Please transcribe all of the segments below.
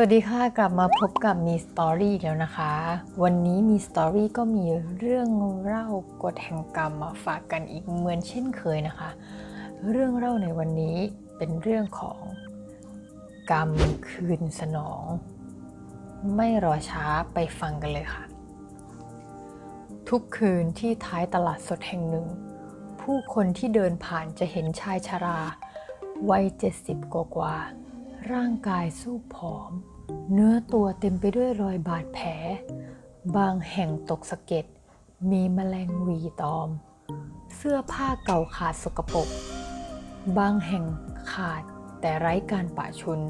วัสดีค่ะ กลับมาพบกับมีสตอรี่แล้วนะคะ วันนี้มีสตอรี่ก็มีเรื่องเล่ากฎแห่งกรรมมาฝากกันอีกเหมือนเช่นเคยนะคะ เรื่องเล่าในวันนี้เป็นเรื่องของกรรมคืนสนอง ไม่รอช้าไปฟังกันเลยค่ะ ทุกคืนที่ท้ายตลาดสดแห่งหนึ่ง ผู้คนที่เดินผ่านจะเห็นชายชรา วัยเจ็ดสิบกว่า ร่างกายสู้ผอม เนื้อตัวเต็มไปด้วยรอยบาดแผล บางแห่งตกสะเก็ด มีแมลงวีตอม เสื้อผ้าเก่าขาดสกปรก บางแห่งขาดแต่ไร้การปะชุน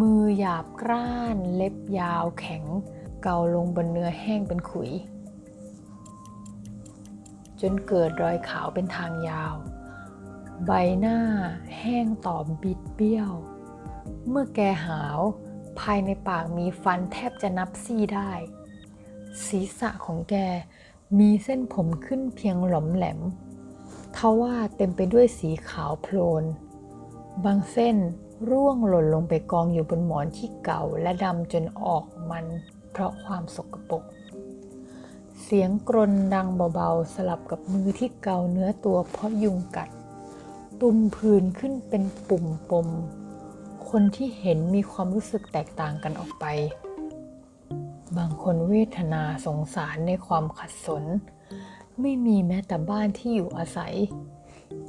มือหยาบกร้าน เล็บยาวแข็ง เกาลงบนเนื้อแห้งเป็นขุย จนเกิดรอยขาวเป็นทางยาว ใบหน้าแห้งตอบบิดเบี้ยว เมื่อแกหาว ภายในปากมีฟันแทบจะนับซี่ได้ ศีรษะของแกมีเส้นผมขึ้นเพียงหลอมแหลมทว่าเต็มไปด้วยสีขาวโพลน บางเส้นร่วงหล่นลงไปกองอยู่บนหมอนที่เก่าและดำจนออกมันเพราะความสกปรก เสียงกรนดังเบาๆ สลับกับมือที่เกาเนื้อตัวเพราะยุงกัด ตุ่มผื่นขึ้นเป็นปุ่มปม คนที่เห็นมีความรู้สึกแตกต่างกันออกไป บางคนเวทนาสงสารในความขัดสน ไม่มีแม้แต่บ้านที่อยู่อาศัย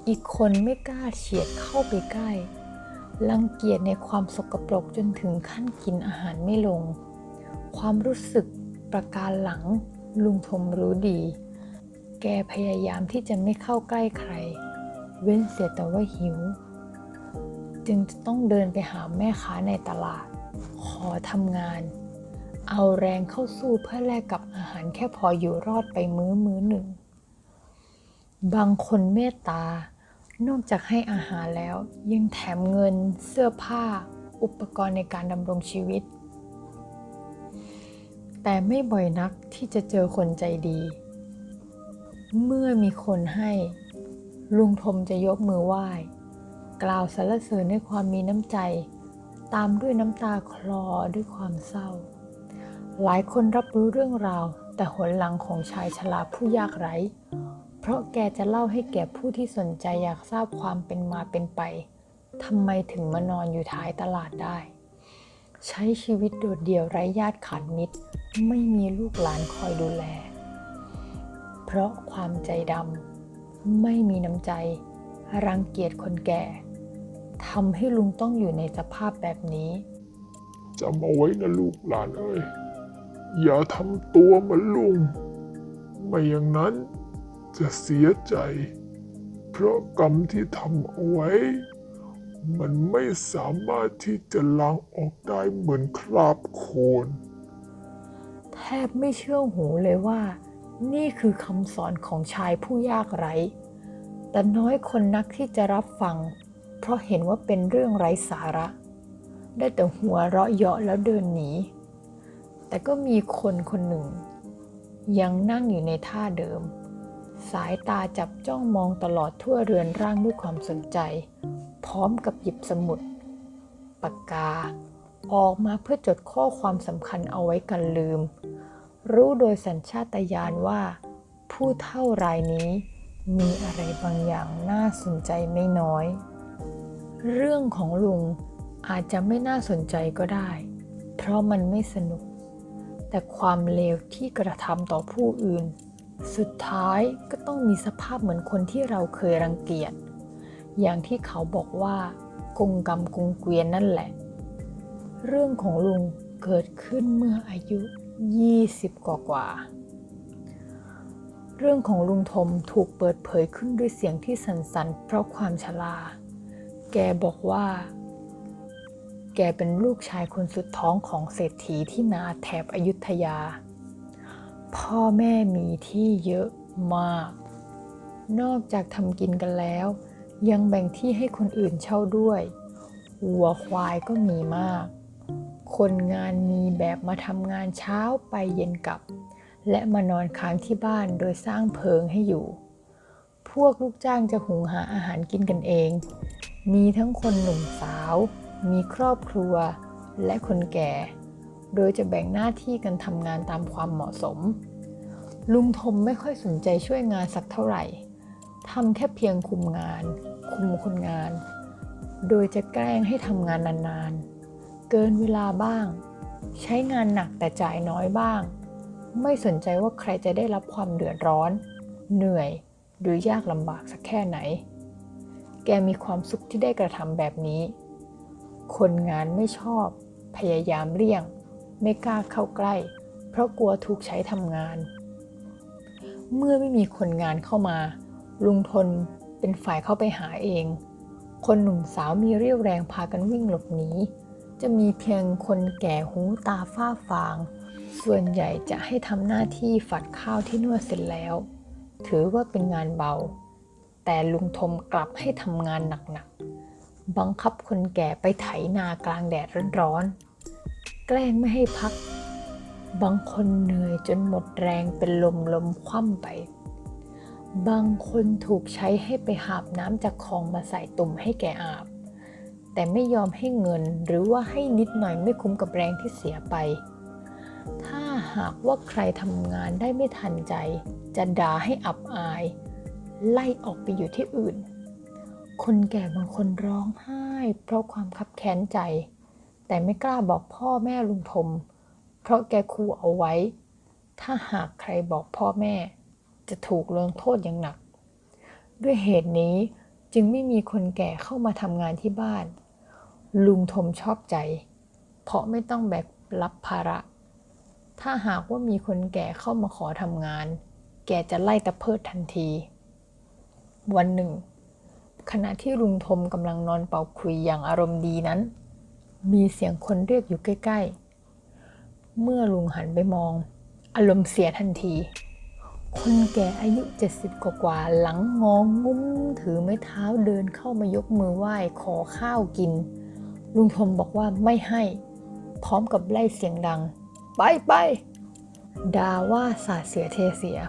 อีกคนไม่กล้าเฉียดเข้าไปใกล้ รังเกียจในความสกปรกจนถึงขั้นกินอาหารไม่ลง ความรู้สึกประการหลังลุงทมรู้ดี แกพยายามที่จะไม่เข้าใกล้ใคร เว้นเสียแต่ว่าหิว จึงจะต้องเดินไปหาแม่ค้าในตลาด ขอทำงาน เอาแรงเข้าสู้เพื่อแลกกับอาหารแค่พออยู่รอดไปมื้อมื้อหนึ่ง บางคนเมตตา นอกจากให้อาหารแล้ว ยังแถมเงิน เสื้อผ้า อุปกรณ์ในการดำรงชีวิต แต่ไม่บ่อยนักที่จะเจอคนใจดี เมื่อมีคนให้ ลุงทมจะยกมือไหว้ กล่าวสรรเสริญด้วยความมีน้ำใจ ตามด้วยน้ำตาคลอด้วยความเศร้า หลายคนรับรู้เรื่องราว แต่หนหลังของชายชราผู้ยากไร้ เพราะแกจะเล่าให้แก่ผู้ที่สนใจอยากทราบความเป็นมาเป็นไปทำไมถึงมานอนอยู่ท้ายตลาดได้ ใช้ชีวิตโดดเดี่ยวไร้ญาติขาดมิตร ไม่มีลูกหลานคอยดูแล เพราะความใจดำไม่มีน้ำใจ รังเกียจคนแก่ทำให้ลุงต้องอยู่ในสภาพแบบนี้จำเอาไว้นะลูกหลานเอ้ยอย่าทำตัวเหมือนลุง ไม่อย่างนั้นจะเสียใจ เพราะกรรมที่ทำเอาไว้ มันไม่สามารถที่จะล้างออกได้เหมือนคราบโคลนแทบไม่เชื่อหูเลยว่า นี่คือคำสอนของชายผู้ยากไร้ แต่น้อยคนนักที่จะรับฟัง เพราะเห็นว่าเป็นเรื่องไร้สาระ ได้แต่หัวเราะเยาะแล้วเดินหนี แต่ก็มีคนคนหนึ่ง ยังนั่งอยู่ในท่าเดิม สายตาจับจ้องมองตลอดทั่วเรือนร่างด้วยความสนใจ พร้อมกับหยิบสมุด ปากกา ออกมาเพื่อจดข้อความสำคัญเอาไว้กันลืม รู้โดยสัญชาตญาณว่า ผู้เท่ารายนี้ มีอะไรบางอย่างน่าสนใจไม่น้อย เรื่องของลุงอาจจะไม่น่าสนใจก็ได้ เพราะมันไม่สนุก แต่ความเลวที่กระทำต่อผู้อื่น สุดท้ายก็ต้องมีสภาพเหมือนคนที่เราเคยรังเกียจ อย่างที่เขาบอกว่ากงกรรมกงเกวียนนั่นแหละ เรื่องของลุงเกิดขึ้นเมื่ออายุ 20 กว่ากว่า เรื่องของลุงทมถูกเปิดเผยขึ้นด้วยเสียงที่สั่นๆเพราะความชรา แกบอกว่า แกเป็นลูกชายคนสุดท้องของเศรษฐีที่นาแถบอยุธยา พ่อแม่มีที่เยอะมาก นอกจากทำกินกันแล้ว ยังแบ่งที่ให้คนอื่นเช่าด้วยวัวควายก็มีมาก คนงานมีแบบมาทำงานเช้าไปเย็นกลับ และมานอนค้างที่บ้านโดยสร้างเพิงให้อยู่ พวกลูกจ้างจะหุงหาอาหารกินกันเอง มีทั้งคนหนุ่มสาว มีครอบครัว และคนแก่ โดยจะแบ่งหน้าที่กันทำงานตามความเหมาะสม ลุงทมไม่ค่อยสนใจช่วยงานสักเท่าไหร่ทำแค่เพียงคุมงาน คุมคนงาน โดยจะแกล้งให้ทำงานนานๆ เกินเวลาบ้าง ใช้งานหนักแต่จ่ายน้อยบ้าง ไม่สนใจว่าใครจะได้รับความเดือดร้อน เหนื่อยหรือยากลำบากสักแค่ไหน แกมีความสุขที่ได้กระทำแบบนี้ คนงานไม่ชอบ พยายามเลี่ยง ไม่กล้าเข้าใกล้ เพราะกลัวถูกใช้ทำงาน เมื่อไม่มีคนงานเข้ามา ลุงทนเป็นฝ่ายเข้าไปหาเอง คนหนุ่มสาวมีเรี่ยวแรงพากันวิ่งหลบหนีจะมีเพียงคนแก่หูตาฝ้าฟาง ส่วนใหญ่จะให้ทำหน้าที่ฝัดข้าวที่นวดเสร็จแล้ว ถือว่าเป็นงานเบา แต่ลุงทมกลับให้ทำงานหนักๆ บังคับคนแก่ไปไถนากลางแดดร้อนๆ แกล้งไม่ให้พัก บางคนเหนื่อยจนหมดแรงเป็นลมลมคว่ำไป บางคนถูกใช้ให้ไปหาบน้ำจากคลองมาใส่ตุ่มให้แกอาบ แต่ไม่ยอมให้เงินหรือว่าให้นิดหน่อยไม่คุ้มกับแรงที่เสียไป ถ้าหากว่าใครทำงานได้ไม่ทันใจ จะด่าให้อับอาย ไล่ออกไปอยู่ที่อื่น คนแก่บางคนร้องไห้ เพราะความคับแค้นใจ แต่ไม่กล้าบอกพ่อแม่ลุงทม เพราะแกขู่เอาไว้ ถ้าหากใครบอกพ่อแม่ จะถูกลงโทษอย่างหนัก ด้วยเหตุนี้จึงไม่มีคนแก่เข้ามาทำงานที่บ้าน ลุงทมชอบใจ เพราะไม่ต้องแบกรับภาระ ถ้าหากว่ามีคนแก่เข้ามาขอทำงาน แกจะไล่ตะเพิดทันที วันหนึ่ง ขณะที่ลุงทมกำลังนอนเป่าคุยอย่างอารมณ์ดีนั้น มีเสียงคนเรียกอยู่ใกล้ ๆ เมื่อลุงหันไปมอง อารมณ์เสียทันที คนแก่อายุ 70 กว่าๆหลังงองงุ้ม ถือไม้เท้าเดินเข้ามายกมือไหว้ขอข้าวกิน ลุงทมบอกว่าไม่ให้ พร้อมกับไล่เสียงดัง ไปไปด่าว่าสาเสียเทเสีย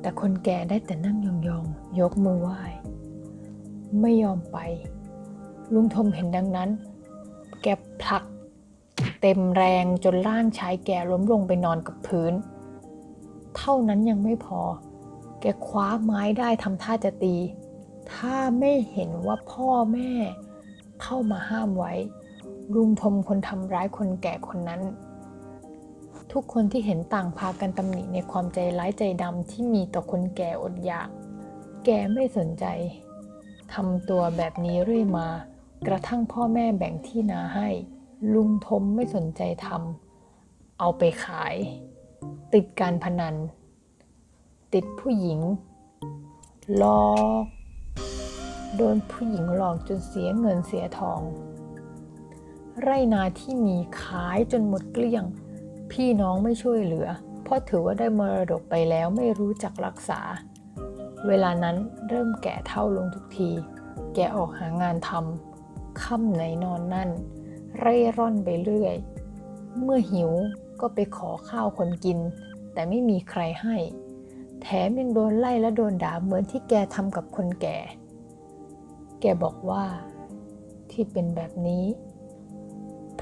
แต่คนแก่ได้แต่นั่งยองๆ ยกมือไหว้ ไม่ยอมไป ลุงทมเห็นดังนั้น แกผลัก เต็มแรงจนร่างชายแก่ล้มลงไปนอนกับพื้น เท่านั้นยังไม่พอ แกคว้าไม้ได้ทำท่าจะตี ถ้าไม่เห็นว่าพ่อแม่เข้ามาห้ามไว้ ลุงทมคนทำร้ายคนแก่คนนั้น ทุกคนที่เห็นต่างพากันตำหนิในความใจร้ายใจดำที่มีต่อคนแก่อดอยาก แกไม่สนใจทำตัวแบบนี้เรื่อยมา กระทั่งพ่อแม่แบ่งที่นาให้ ลุงทมไม่สนใจทำเอาไปขาย ติดการพนัน ติดผู้หญิงหลอก โดนผู้หญิงหลอกจนเสียเงินเสียทอง ไรนาที่มีขายจนหมดเกลี้ยง พี่น้องไม่ช่วยเหลือ เพราะถือว่าได้มรดกไปแล้วไม่รู้จักรักษา เวลานั้นเริ่มแก่เท่าลงทุกที แกออกหางานทำค่ำไหนนอนนั่น เร่ร่อนไปเรื่อย เมื่อหิวก็ไปขอข้าวคนกิน แต่ไม่มีใครให้ แถมยังโดนไล่และโดนด่าเหมือนที่แกทำกับคนแก่ แกบอกว่าที่เป็นแบบนี้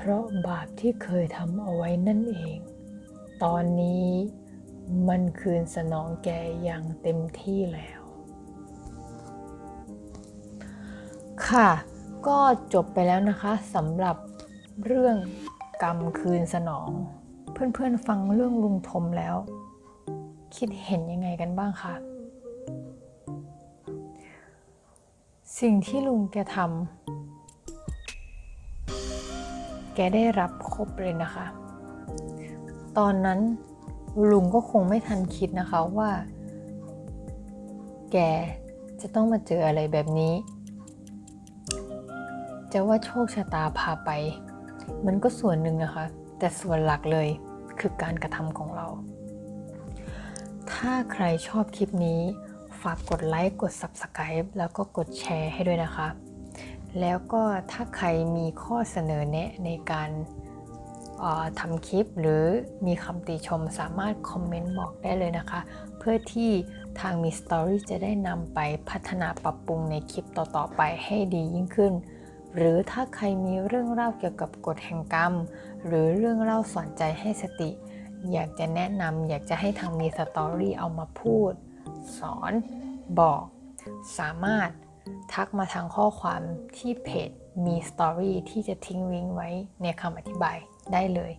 เพราะบาปที่เคยทำเอาไว้นั่นเอง ตอนนี้มันคืนสนองแกอย่างเต็มที่แล้ว ค่ะ ก็จบไปแล้วนะคะสำหรับเรื่องกรรมคืนสนอง เพื่อนๆฟังเรื่องลุงทมแล้ว คิดเห็นยังไงกันบ้างคะสิ่งที่ลุงแกทำ แกได้รับครบเลยนะคะ ตอนนั้นลุงก็คงไม่ทันคิดนะคะว่า แกจะต้องมาเจออะไรแบบนี้ จะว่าโชคชะตาพาไป มันก็ส่วนหนึ่งนะคะ แต่ส่วนหลักเลยคือการกระทำของเรา ถ้าใครชอบคลิปนี้ ฝากกดไลค์ กด Subscribe แล้วก็กดแชร์ให้ด้วยนะคะ แล้วก็ถ้าใครมีข้อเสนอแนะในการออทำคลิปหรือมีคำติชมสามารถคอมเมนต์บอกได้เลยนะคะ เพื่อที่ทางมีสตอรี่จะได้นำไปพัฒนาปรับปรุงในคลิปต่อๆไปให้ดียิ่งขึ้น หรือถ้าใครมีเรื่องเล่าเกี่ยวกับกฎแห่งกรรม หรือเรื่องเล่าสอนใจให้สติ อยากจะแนะนำอยากจะให้ทางมีสตอรี่เอามาพูด สอนบอก สามารถ ทักมาทางข้อความที่เพจมีสตอรี่ที่จะทิ้งลิงก์ไว้ในคำอธิบายได้เลย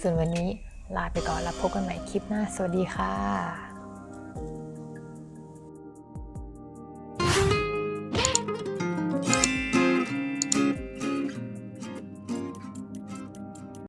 ส่วนวันนี้ลาไปก่อนแล้วพบกันใหม่คลิปหน้า สวัสดีค่ะ